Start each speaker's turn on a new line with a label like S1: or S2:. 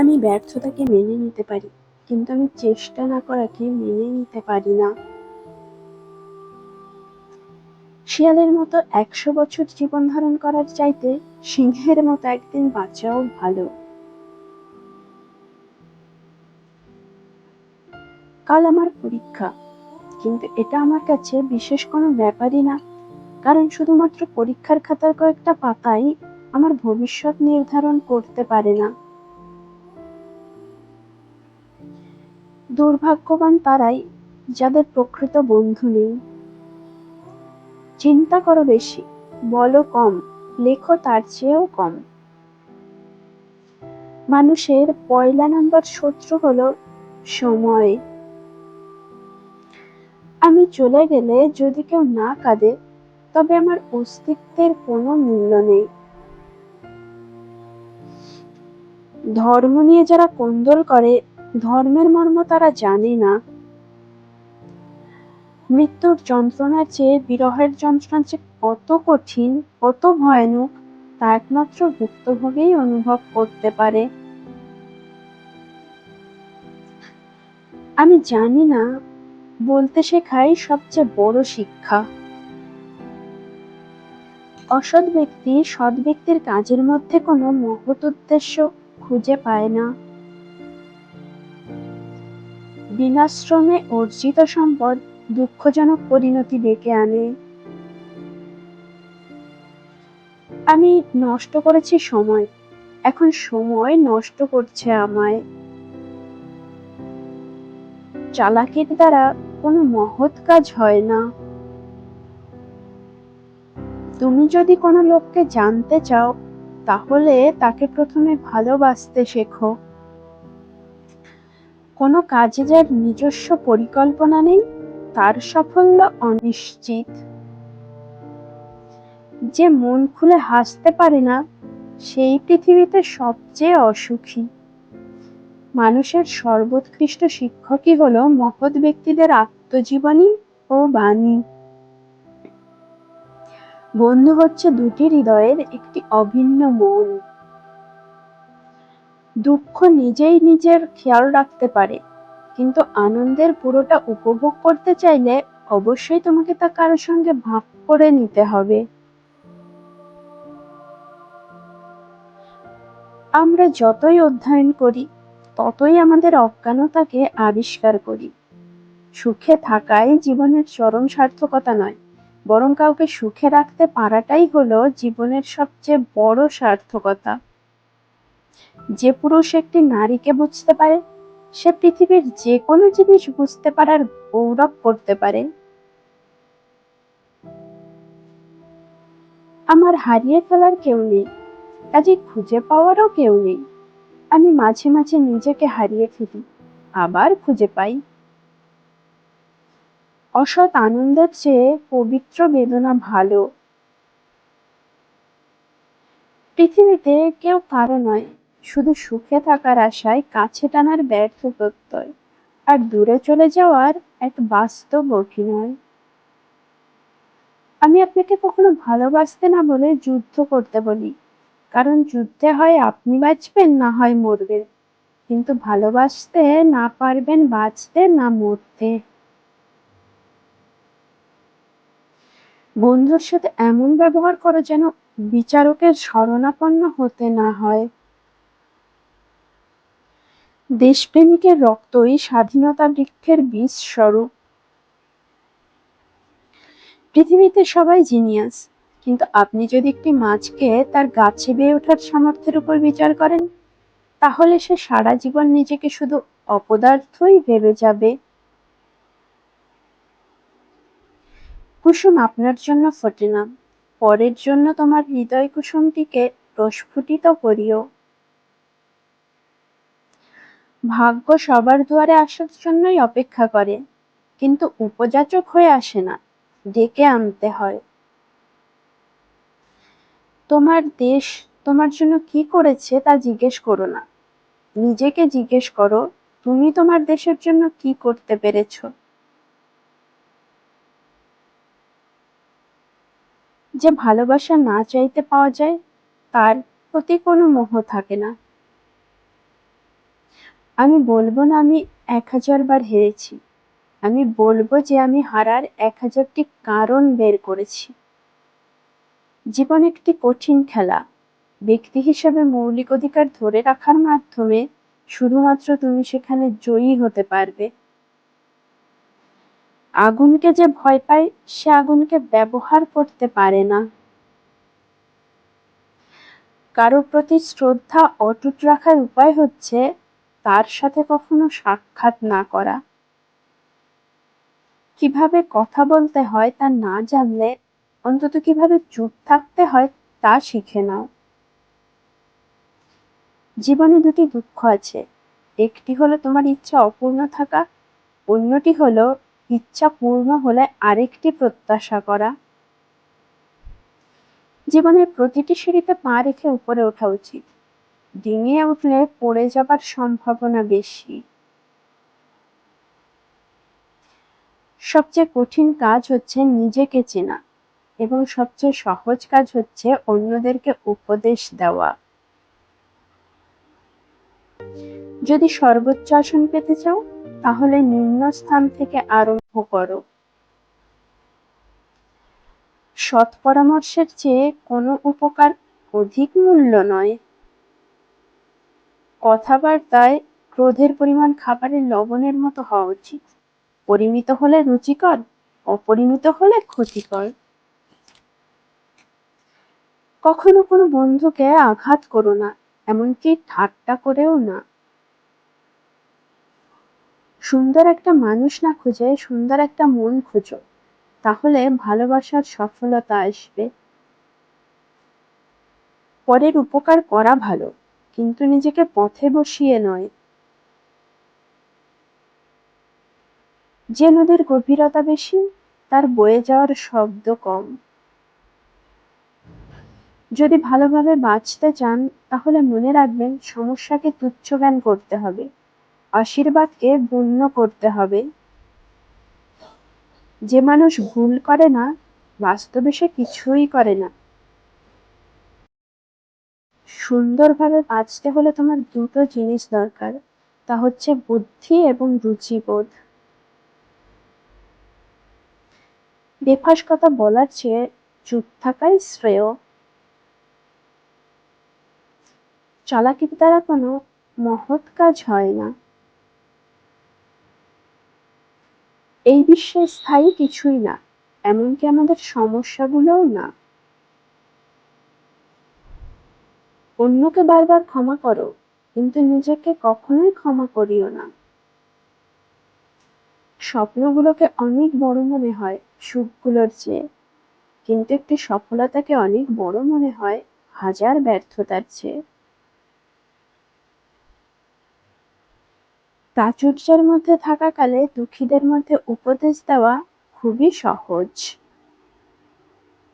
S1: আমি ব্যর্থতাকে মেনে নিতে পারি, কিন্তু আমি চেষ্টা না করাকে মেনে নিতে পারি না। শিয়ালের মতো একশো বছর জীবন ধারণ করার চাইতে সিংহের মতো একদিন বাঁচাও ভালো। কাল আমার পরীক্ষা, কিন্তু এটা আমার কাছে বিশেষ কোনো ব্যাপারই না, কারণ শুধুমাত্র পরীক্ষার খাতার কয়েকটা পাতাই আমার ভবিষ্যৎ নির্ধারণ করতে পারে না। দুর্ভাগ্যবান তারাই যাদের প্রকৃত বন্ধু নেই। চিন্তা করো বেশি, বলো কম, লেখো তার চেয়েও কম। মানুষের পয়লা নাম্বার শত্রু হলো সময়। আমি চলে গেলে যদি কেউ না কাঁদে, তবে আমার অস্তিত্বের কোনো মূল্য নেই। ধর্ম নিয়ে যারা কোন্দল করে ধর্মের মর্ম তারা জানে না। মৃত্যুর যন্ত্রণা চেয়ে বিরহের যন্ত্রণা যে কত কঠিন, কত ভয়ানক, তা একমাত্র ভুক্তভোগীই অনুভব করতে পারে। আমি জানি না, বলতে শেখাই সবচেয়ে বড় শিক্ষা। অসৎ ব্যক্তি সৎ ব্যক্তির কাজের মধ্যে কোনো মহৎ উদ্দেশ্য খুঁজে পায় না। বিনাশ্রমে অর্জিত সম্পদ দুঃখজনক পরিণতি ডেকে আনে। আমি নষ্ট করেছি সময়, এখন সময় নষ্ট করছে আমায়। চালাকির দ্বারা কোনো মহৎ কাজ হয় না। তুমি যদি কোনো লোককে জানতে চাও, তাহলে তাকে প্রথমে ভালোবাসতে শেখো। কোনো কাজে যার নিজস্ব পরিকল্পনা নেই, তার সাফল্য অনিশ্চিত। যে মন খুলে হাসতে পারে না, সেই পৃথিবীতে সবচেয়ে অসুখী। মানুষের সর্বোৎকৃষ্ট শিক্ষকই হল মহৎ ব্যক্তিদের আত্মজীবনী ও বাণী। বন্ধু হচ্ছে দুটি হৃদয়ের একটি অভিন্ন মন। দুঃখ নিজেই নিজের খেয়াল রাখতে পারে। কিন্তু আনন্দের পুরোটা উপভোগ করতে চাইলে অবশ্যই তোমাকে তা কারোর সঙ্গে ভাগ করে নিতে হবে। আমরা যতই অধ্যয়ন করি, ততই আমাদের অজ্ঞানতাকে আবিষ্কার করি। সুখে থাকাই জীবনের চরম সার্থকতা নয়, বরং কাউকে সুখে রাখতে পারাটাই হলো জীবনের সবচেয়ে বড় সার্থকতা। যে পুরুষ একটি নারীকে বুঝতে পারে, সে পৃথিবীর যে কোনো জিনিস বুঝতে পারার গৌরব করতে পারে। আমার হারিয়ে ফেলার কেউ নেই, কাজে খুঁজে পাওয়ারও কেউ নেই। আমি মাঝে মাঝে নিজেকে হারিয়ে ফেলি, আবার খুঁজে পাই। অসৎ আনন্দের চেয়ে পবিত্র বেদনা ভালো পৃথিবীতে কেউ কারও নয়, শুধু সুখে থাকার আশায় কাছে টানার ব্যর্থ প্রত্যয়। আর দূরে চলে যাওয়ার এক বাস্তব অভিনয়। আমি আপনাকে কখনো ভালোবাসতে না বলে যুদ্ধ করতে বলি, কারণ যুদ্ধে হয় আপনি বাঁচবেন, না হয় মরবেন। কিন্তু ভালোবাসতে না পারবেন, বাঁচতে না মরতে। বন্ধুর সাথে এমন ব্যবহার করো যেন বিচারকের শরণাপন্ন হতে না হয়। দেশপ্রেমিকের রক্তই স্বাধীনতা বৃক্ষের বীজ স্বরূপ পৃথিবীতে সবাই জিনিয়াস কিন্তু আপনি যদি একটি মাছকে তার গাছে বেয়ে ওঠার সামর্থ্যের উপর বিচার করেন, তাহলে সে সারা জীবন নিজেকে শুধু অপদার্থই ভেবে যাবে। কুসুম আপনার জন্য ফোটে না পরের জন্য তোমার হৃদয় কুসুমটিকে প্রস্ফুটিত করিও। ভাগ্য সবার দুয়ারে আসার জন্যই অপেক্ষা করে, কিন্তু উপযাচক হয়ে আসে না, ডেকে আনতে হয়। তোমার দেশ তোমার জন্য কি করেছে তা জিজ্ঞেস করো না। নিজেকে জিজ্ঞেস করো, তুমি তোমার দেশের জন্য কি করতে পেরেছ? যে ভালোবাসা না চাইতে পাওয়া যায়, তার প্রতি কোনো মোহ থাকে না। আমি বলব না আমি এক হাজার বার হেরেছি। আমি বলব যে আমি হারার এক হাজারটি কারণ বের করেছি। জীবন একটি কঠিন খেলা। ব্যক্তি হিসেবে মৌলিক অধিকার ধরে রাখার মাধ্যমে শুধুমাত্র তুমি সেখানে জয়ী হতে পারবে। আগুনকে যে ভয় পায়, সে আগুনকে ব্যবহার করতে পারে না। কারোর প্রতি শ্রদ্ধা অটুট রাখার উপায় হচ্ছে তার সাথে কখনো সাক্ষাৎ না করা। কীভাবে কথা বলতে হয় তা না জানলে অন্তত কীভাবে চুপ থাকতে হয় তা শিখে নাও। জীবনে দুটি দুঃখ আছে। একটি হলো তোমার ইচ্ছা অপূর্ণ থাকা, অন্যটি হলো ইচ্ছা পূর্ণ হলে আরেকটি প্রত্যাশা করা। জীবনের প্রতিটি সিঁড়িতে পা রেখে উপরে ওঠা উচিত। ডিঙিয়ে উঠলে পড়ে যাবার সম্ভাবনা বেশি। সবচেয়ে কঠিন কাজ হচ্ছে নিজেকে চেনা এবং সবচেয়ে সহজ কাজ হচ্ছে অন্যদেরকে উপদেশ দেওয়া। যদি সর্বোচ্চ আসন পেতে চাও তাহলে নিম্ন স্থান থেকে আরম্ভ করো। সৎ পরামর্শের চেয়ে কোনো উপকার অধিক মূল্য নয়। কথাবার্তায় ক্রোধের পরিমাণ খাবারের লবণের মতো হওয়া উচিত। পরিমিত হলে রুচিকর, অপরিমিত হলে ক্ষতিকর। কখনো কোনো বন্ধুকে আঘাত করো না, এমনকি ঠাট্টা করেও না। সুন্দর একটা মানুষ না খুঁজে, সুন্দর একটা মন খুঁজো। তাহলে ভালোবাসার সফলতা আসবে। পরের উপকার করা ভালো, কিন্তু নিজেকে পথে বসিয়ে নয়। যে নদীর গভীরতা বেশি, তার বয়ে যাওয়ার শব্দ কম। যদি ভালোভাবে বাঁচতে চান, তাহলে মনে রাখবেন, সমস্যাকে তুচ্ছ জ্ঞান করতে হবে। আশীর্বাদকে গণ্য করতে হবে। যে মানুষ ভুল করে না, বাস্তবে সে কিছুই করে না। সুন্দরভাবে বাঁচতে হলে তোমার দুটো জিনিস দরকার, তা হচ্ছে বুদ্ধি এবং রুচিবোধ। বেফাস কথা বলার চেয়ে চুপ থাকাই শ্রেয়। চালাকির দ্বারা কোনো মহৎ কাজ হয় না। এই বিশ্বে স্থায়ী কিছুই না, এমনকি আমাদের সমস্যাগুলোও না। অন্যকে বারবার ক্ষমা করো, কিন্তু নিজেকে কখনোই ক্ষমা করিও না। স্বপ্নগুলোকে অনেক বড় মনে হয় সুখগুলোর চেয়ে, কিন্তু একটি সফলতাকে অনেক বড় মনে হয় হাজার ব্যর্থতার চেয়ে। প্রাচুর্যের মধ্যে থাকাকালে দুঃখীদের মধ্যে উপদেশ দেওয়া খুবই সহজ।